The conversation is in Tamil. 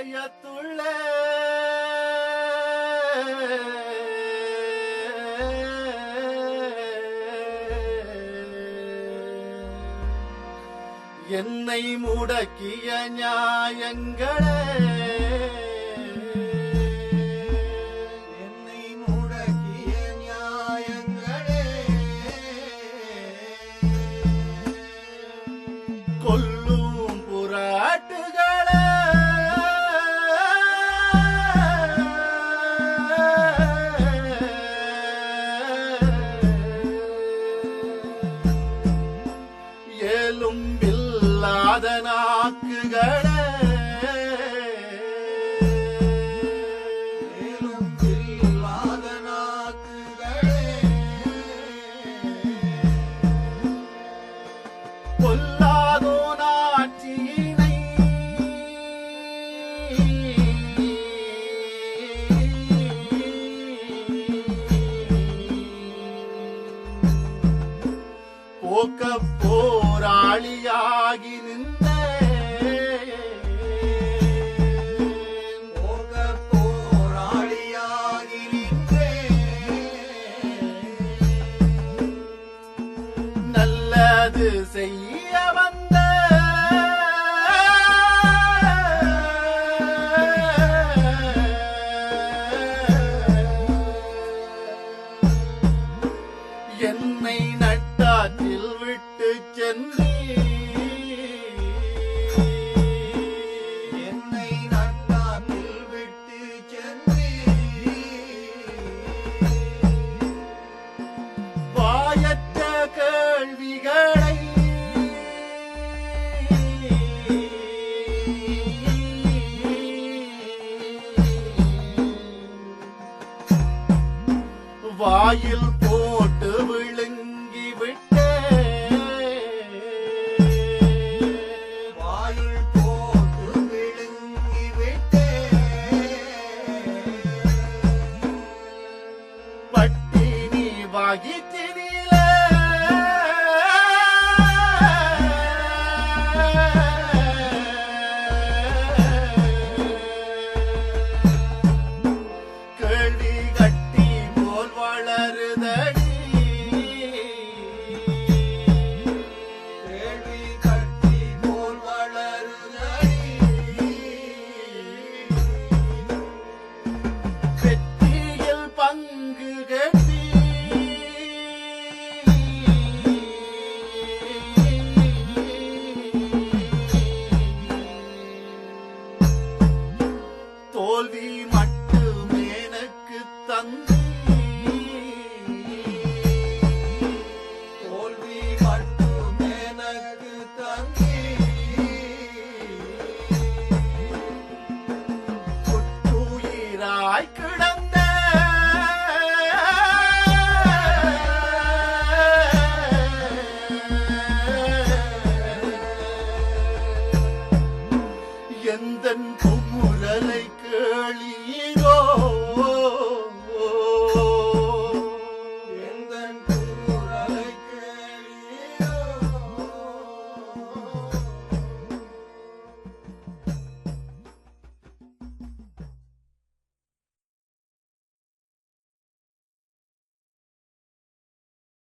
ஆலயத்துள்ளே. என்னை முடக்கிய நியாயங்களே. விளக்குகள பொல்லாதோ நாட்டியினை போக்க போராளியாகி நின்ற நல்லது செய்ய வந்த. என்னை நட்டாற்றில் விட்டு சென்றேன் வாயில் தோல்வி மட்டுமே எனக்கு தந்தை தோல்வி மட்டுமே எனக்கு தந்தை குற்றுயிராய் முரலை கேளி